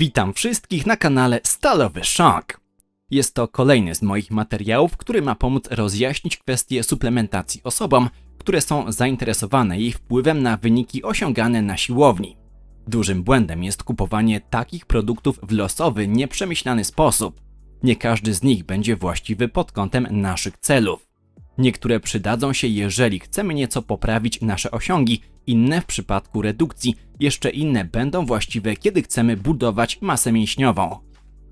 Witam wszystkich na kanale Stalowy Szok. Jest to kolejny z moich materiałów, który ma pomóc rozjaśnić kwestię suplementacji osobom, które są zainteresowane jej wpływem na wyniki osiągane na siłowni. Dużym błędem jest kupowanie takich produktów w losowy, nieprzemyślany sposób. Nie każdy z nich będzie właściwy pod kątem naszych celów. Niektóre przydadzą się, jeżeli chcemy nieco poprawić nasze osiągi, inne w przypadku redukcji, jeszcze inne będą właściwe, kiedy chcemy budować masę mięśniową.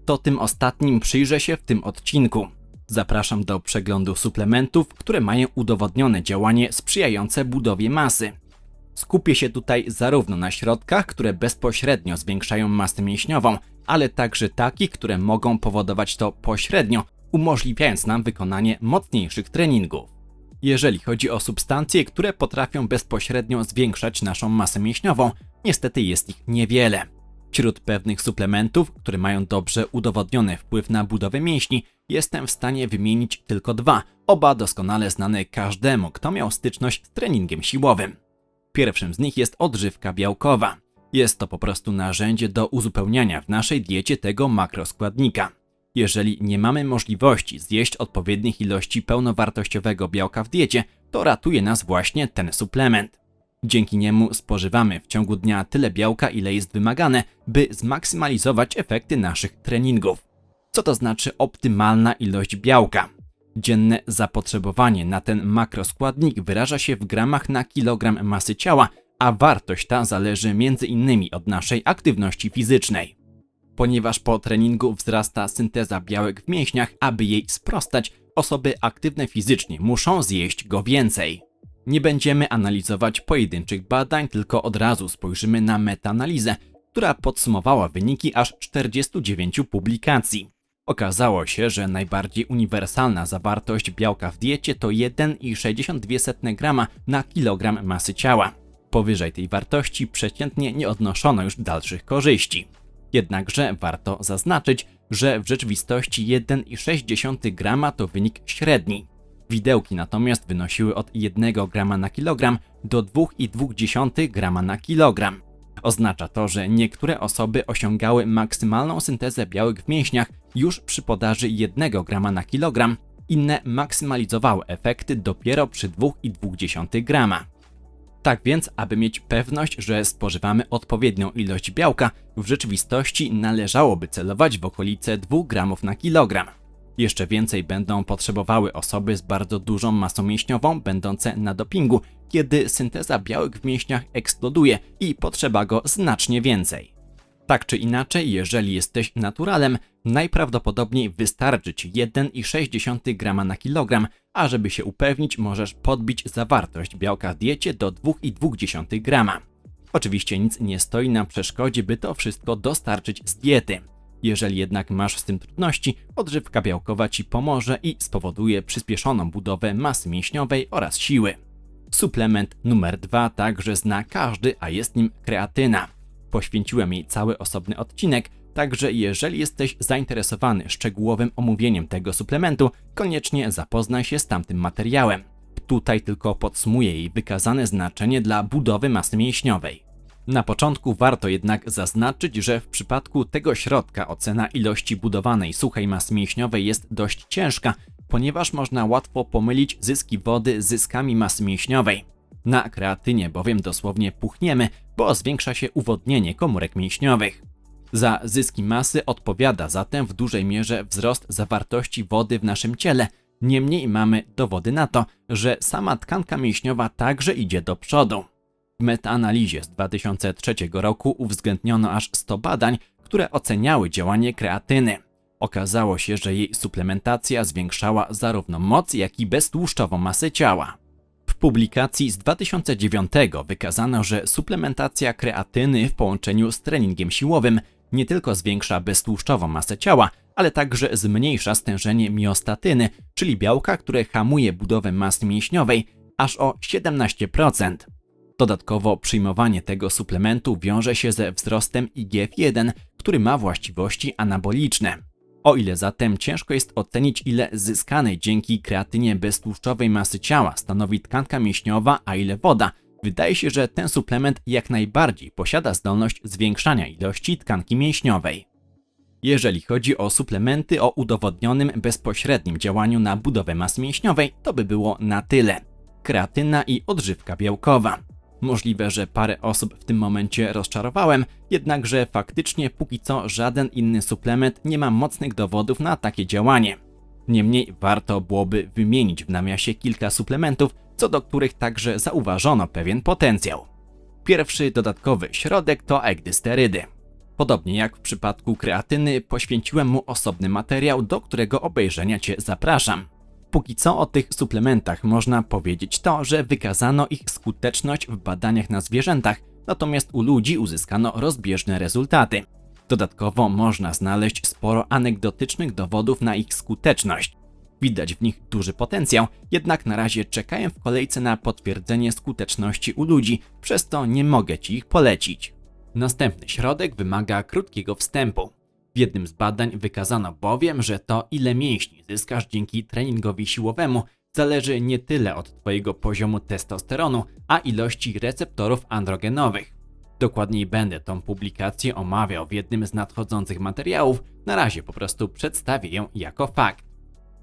To tym ostatnim przyjrzę się w tym odcinku. Zapraszam do przeglądu suplementów, które mają udowodnione działanie sprzyjające budowie masy. Skupię się tutaj zarówno na środkach, które bezpośrednio zwiększają masę mięśniową, ale także takich, które mogą powodować to pośrednio, umożliwiając nam wykonanie mocniejszych treningów. Jeżeli chodzi o substancje, które potrafią bezpośrednio zwiększać naszą masę mięśniową, niestety jest ich niewiele. Wśród pewnych suplementów, które mają dobrze udowodniony wpływ na budowę mięśni, jestem w stanie wymienić tylko dwa, oba doskonale znane każdemu, kto miał styczność z treningiem siłowym. Pierwszym z nich jest odżywka białkowa. Jest to po prostu narzędzie do uzupełniania w naszej diecie tego makroskładnika. Jeżeli nie mamy możliwości zjeść odpowiednich ilości pełnowartościowego białka w diecie, to ratuje nas właśnie ten suplement. Dzięki niemu spożywamy w ciągu dnia tyle białka, ile jest wymagane, by zmaksymalizować efekty naszych treningów. Co to znaczy optymalna ilość białka? Dzienne zapotrzebowanie na ten makroskładnik wyraża się w gramach na kilogram masy ciała, a wartość ta zależy m.in. od naszej aktywności fizycznej. Ponieważ po treningu wzrasta synteza białek w mięśniach, aby jej sprostać, osoby aktywne fizycznie muszą zjeść go więcej. Nie będziemy analizować pojedynczych badań, tylko od razu spojrzymy na metaanalizę, która podsumowała wyniki aż 49 publikacji. Okazało się, że najbardziej uniwersalna zawartość białka w diecie to 1,62 g na kilogram masy ciała. Powyżej tej wartości przeciętnie nie odnoszono już dalszych korzyści. Jednakże warto zaznaczyć, że w rzeczywistości 1,6 g to wynik średni. Widełki natomiast wynosiły od 1 g na kilogram do 2,2 g na kilogram. Oznacza to, że niektóre osoby osiągały maksymalną syntezę białek w mięśniach już przy podaży 1 g na kilogram, inne maksymalizowały efekty dopiero przy 2,2 g. Tak więc, aby mieć pewność, że spożywamy odpowiednią ilość białka, w rzeczywistości należałoby celować w okolice 2 g na kilogram. Jeszcze więcej będą potrzebowały osoby z bardzo dużą masą mięśniową, będące na dopingu, kiedy synteza białek w mięśniach eksploduje i potrzeba go znacznie więcej. Tak czy inaczej, jeżeli jesteś naturalem, najprawdopodobniej wystarczy ci 1,6 g na kilogram, a żeby się upewnić, możesz podbić zawartość białka w diecie do 2,2 g. Oczywiście nic nie stoi na przeszkodzie, by to wszystko dostarczyć z diety. Jeżeli jednak masz z tym trudności, odżywka białkowa Ci pomoże i spowoduje przyspieszoną budowę masy mięśniowej oraz siły. Suplement numer dwa także zna każdy, a jest nim kreatyna. Poświęciłem jej cały osobny odcinek, także jeżeli jesteś zainteresowany szczegółowym omówieniem tego suplementu, koniecznie zapoznaj się z tamtym materiałem. Tutaj tylko podsumuję jej wykazane znaczenie dla budowy masy mięśniowej. Na początku warto jednak zaznaczyć, że w przypadku tego środka ocena ilości budowanej suchej masy mięśniowej jest dość ciężka, ponieważ można łatwo pomylić zyski wody z zyskami masy mięśniowej. Na kreatynie bowiem dosłownie puchniemy, bo zwiększa się uwodnienie komórek mięśniowych. Za zyski masy odpowiada zatem w dużej mierze wzrost zawartości wody w naszym ciele. Niemniej mamy dowody na to, że sama tkanka mięśniowa także idzie do przodu. W metaanalizie z 2003 roku uwzględniono aż 100 badań, które oceniały działanie kreatyny. Okazało się, że jej suplementacja zwiększała zarówno moc, jak i beztłuszczową masę ciała. W publikacji z 2009 wykazano, że suplementacja kreatyny w połączeniu z treningiem siłowym nie tylko zwiększa beztłuszczową masę ciała, ale także zmniejsza stężenie miostatyny, czyli białka, które hamuje budowę masy mięśniowej, aż o 17%. Dodatkowo przyjmowanie tego suplementu wiąże się ze wzrostem IGF-1, który ma właściwości anaboliczne. O ile zatem ciężko jest ocenić, ile zyskanej dzięki kreatynie beztłuszczowej masy ciała stanowi tkanka mięśniowa, a ile woda, Wydaje się, że ten suplement jak najbardziej posiada zdolność zwiększania ilości tkanki mięśniowej. Jeżeli chodzi o suplementy o udowodnionym bezpośrednim działaniu na budowę masy mięśniowej, to by było na tyle. Kreatyna i odżywka białkowa. Możliwe, że parę osób w tym momencie rozczarowałem, jednakże faktycznie póki co żaden inny suplement nie ma mocnych dowodów na takie działanie. Niemniej warto byłoby wymienić w namiasie kilka suplementów, co do których także zauważono pewien potencjał. Pierwszy dodatkowy środek to egdysterydy. Podobnie jak w przypadku kreatyny, poświęciłem mu osobny materiał, do którego obejrzenia Cię zapraszam. Póki co o tych suplementach można powiedzieć to, że wykazano ich skuteczność w badaniach na zwierzętach, natomiast u ludzi uzyskano rozbieżne rezultaty. Dodatkowo można znaleźć sporo anegdotycznych dowodów na ich skuteczność. Widać w nich duży potencjał, jednak na razie czekają w kolejce na potwierdzenie skuteczności u ludzi, przez to nie mogę Ci ich polecić. Następny środek wymaga krótkiego wstępu. W jednym z badań wykazano bowiem, że to ile mięśni zyskasz dzięki treningowi siłowemu zależy nie tyle od Twojego poziomu testosteronu, a ilości receptorów androgenowych. Dokładniej będę tą publikację omawiał w jednym z nadchodzących materiałów, na razie po prostu przedstawię ją jako fakt.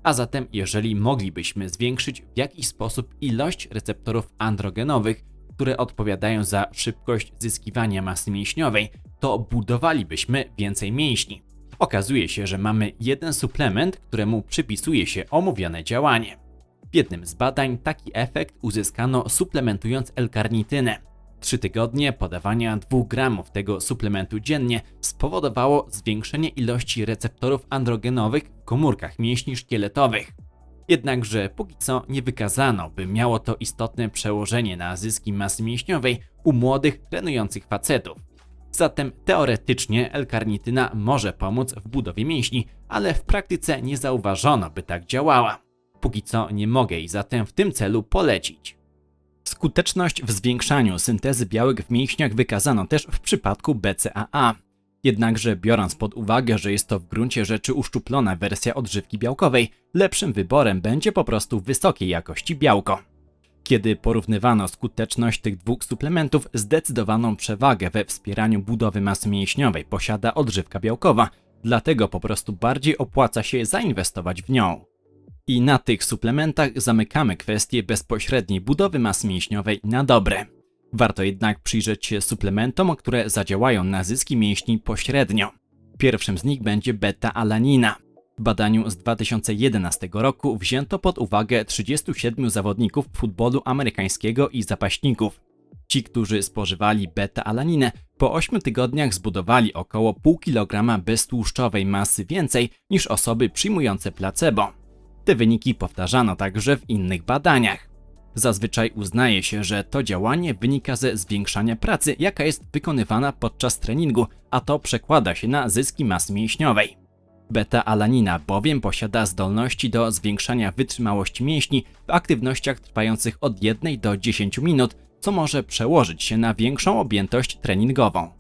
A zatem, jeżeli moglibyśmy zwiększyć w jakiś sposób ilość receptorów androgenowych, które odpowiadają za szybkość zyskiwania masy mięśniowej, to budowalibyśmy więcej mięśni. Okazuje się, że mamy jeden suplement, któremu przypisuje się omówione działanie. W jednym z badań taki efekt uzyskano suplementując L-karnitynę. Trzy tygodnie podawania 2 gramów tego suplementu dziennie spowodowało zwiększenie ilości receptorów androgenowych w komórkach mięśni szkieletowych. Jednakże póki co nie wykazano, by miało to istotne przełożenie na zyski masy mięśniowej u młodych trenujących facetów. Zatem teoretycznie L-karnityna może pomóc w budowie mięśni, ale w praktyce nie zauważono, by tak działała. Póki co nie mogę jej zatem w tym celu polecić. Skuteczność w zwiększaniu syntezy białek w mięśniach wykazano też w przypadku BCAA. Jednakże biorąc pod uwagę, że jest to w gruncie rzeczy uszczuplona wersja odżywki białkowej, lepszym wyborem będzie po prostu wysokiej jakości białko. Kiedy porównywano skuteczność tych dwóch suplementów, zdecydowaną przewagę we wspieraniu budowy masy mięśniowej posiada odżywka białkowa, dlatego po prostu bardziej opłaca się zainwestować w nią. I na tych suplementach zamykamy kwestię bezpośredniej budowy masy mięśniowej na dobre. Warto jednak przyjrzeć się suplementom, które zadziałają na zyski mięśni pośrednio. Pierwszym z nich będzie beta-alanina. W badaniu z 2011 roku wzięto pod uwagę 37 zawodników futbolu amerykańskiego i zapaśników. Ci, którzy spożywali beta-alaninę, po 8 tygodniach zbudowali około pół kilograma beztłuszczowej masy więcej niż osoby przyjmujące placebo. Te wyniki powtarzano także w innych badaniach. Zazwyczaj uznaje się, że to działanie wynika ze zwiększania pracy, jaka jest wykonywana podczas treningu, a to przekłada się na zyski masy mięśniowej. Beta-alanina bowiem posiada zdolności do zwiększania wytrzymałości mięśni w aktywnościach trwających od 1 do 10 minut, co może przełożyć się na większą objętość treningową.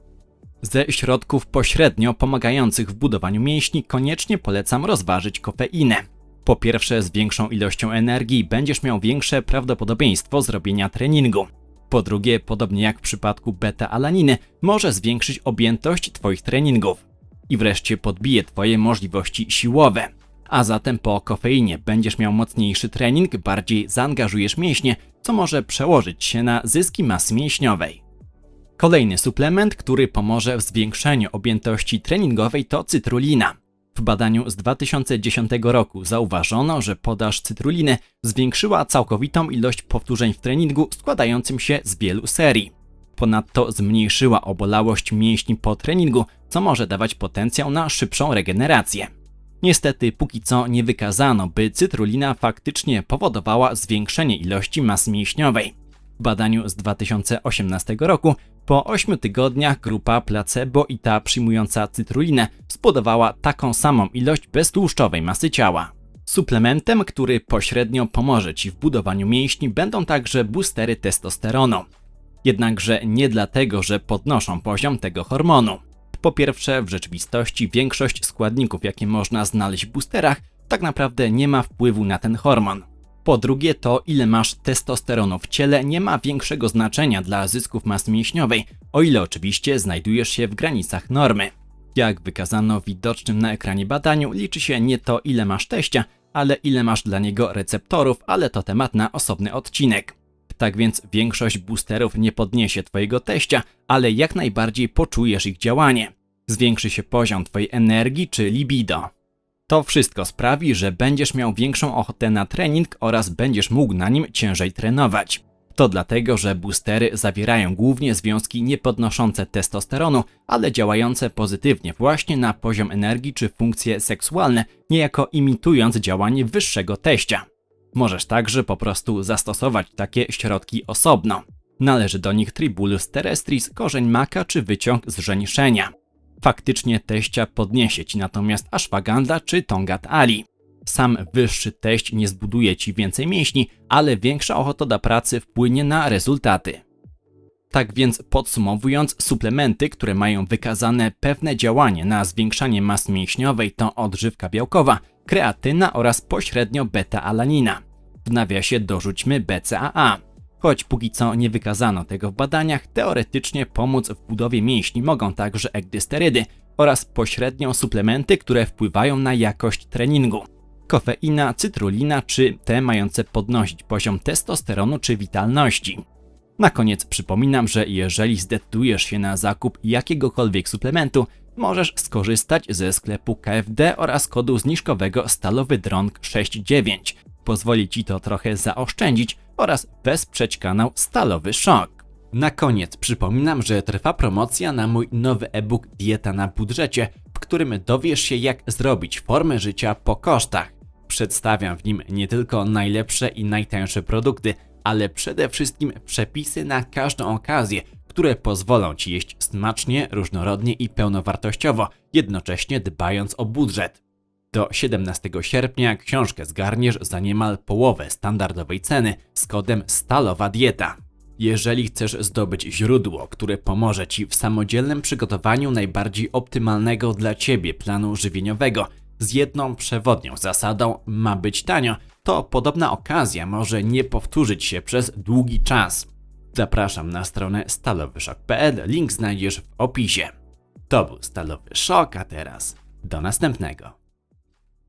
Ze środków pośrednio pomagających w budowaniu mięśni koniecznie polecam rozważyć kofeinę. Po pierwsze, z większą ilością energii będziesz miał większe prawdopodobieństwo zrobienia treningu. Po drugie, podobnie jak w przypadku beta-alaniny, może zwiększyć objętość Twoich treningów. I wreszcie podbije Twoje możliwości siłowe. A zatem po kofeinie będziesz miał mocniejszy trening, bardziej zaangażujesz mięśnie, co może przełożyć się na zyski masy mięśniowej. Kolejny suplement, który pomoże w zwiększeniu objętości treningowej to cytrulina. W badaniu z 2010 roku zauważono, że podaż cytruliny zwiększyła całkowitą ilość powtórzeń w treningu składającym się z wielu serii. Ponadto zmniejszyła obolałość mięśni po treningu, co może dawać potencjał na szybszą regenerację. Niestety, póki co nie wykazano, by cytrulina faktycznie powodowała zwiększenie ilości masy mięśniowej. W badaniu z 2018 roku po 8 tygodniach grupa placebo i ta przyjmująca cytrulinę zbudowała taką samą ilość beztłuszczowej masy ciała. Suplementem, który pośrednio pomoże Ci w budowaniu mięśni będą także boostery testosteronu. Jednakże nie dlatego, że podnoszą poziom tego hormonu. Po pierwsze, w rzeczywistości większość składników, jakie można znaleźć w boosterach, tak naprawdę nie ma wpływu na ten hormon. Po drugie, to ile masz testosteronu w ciele nie ma większego znaczenia dla zysków masy mięśniowej, o ile oczywiście znajdujesz się w granicach normy. Jak wykazano w widocznym na ekranie badaniu, liczy się nie to ile masz teścia, ale ile masz dla niego receptorów, ale to temat na osobny odcinek. Tak więc większość boosterów nie podniesie twojego teścia, ale jak najbardziej poczujesz ich działanie. Zwiększy się poziom twojej energii czy libido. To wszystko sprawi, że będziesz miał większą ochotę na trening oraz będziesz mógł na nim ciężej trenować. To dlatego, że boostery zawierają głównie związki niepodnoszące testosteronu, ale działające pozytywnie właśnie na poziom energii czy funkcje seksualne, niejako imitując działanie wyższego teścia. Możesz także po prostu zastosować takie środki osobno. Należy do nich Tribulus terrestris, korzeń maka czy wyciąg z żeniszenia. Faktycznie teścia podniesie ci natomiast ashwagandha czy tongat ali. Sam wyższy teść nie zbuduje ci więcej mięśni, ale większa ochota do pracy wpłynie na rezultaty. Tak więc podsumowując, suplementy, które mają wykazane pewne działanie na zwiększanie masy mięśniowej to odżywka białkowa, kreatyna oraz pośrednio beta-alanina. W nawiasie dorzućmy BCAA. Choć póki co nie wykazano tego w badaniach, teoretycznie pomóc w budowie mięśni mogą także egdysterydy oraz pośrednio suplementy, które wpływają na jakość treningu. Kofeina, cytrulina czy te mające podnosić poziom testosteronu czy witalności. Na koniec przypominam, że jeżeli zdecydujesz się na zakup jakiegokolwiek suplementu, możesz skorzystać ze sklepu KFD oraz kodu zniżkowego Stalowy Drąg 69. Pozwoli Ci to trochę zaoszczędzić oraz wesprzeć kanał Stalowy Szok. Na koniec przypominam, że trwa promocja na mój nowy e-book Dieta na budżecie, w którym dowiesz się jak zrobić formę życia po kosztach. Przedstawiam w nim nie tylko najlepsze i najtańsze produkty, ale przede wszystkim przepisy na każdą okazję, które pozwolą Ci jeść smacznie, różnorodnie i pełnowartościowo, jednocześnie dbając o budżet. Do 17 sierpnia książkę zgarniesz za niemal połowę standardowej ceny z kodem Stalowa Dieta. Jeżeli chcesz zdobyć źródło, które pomoże Ci w samodzielnym przygotowaniu najbardziej optymalnego dla Ciebie planu żywieniowego z jedną przewodnią zasadą ma być tanio, to podobna okazja może nie powtórzyć się przez długi czas. Zapraszam na stronę stalowyszok.pl, link znajdziesz w opisie. To był Stalowy Szok, a teraz do następnego.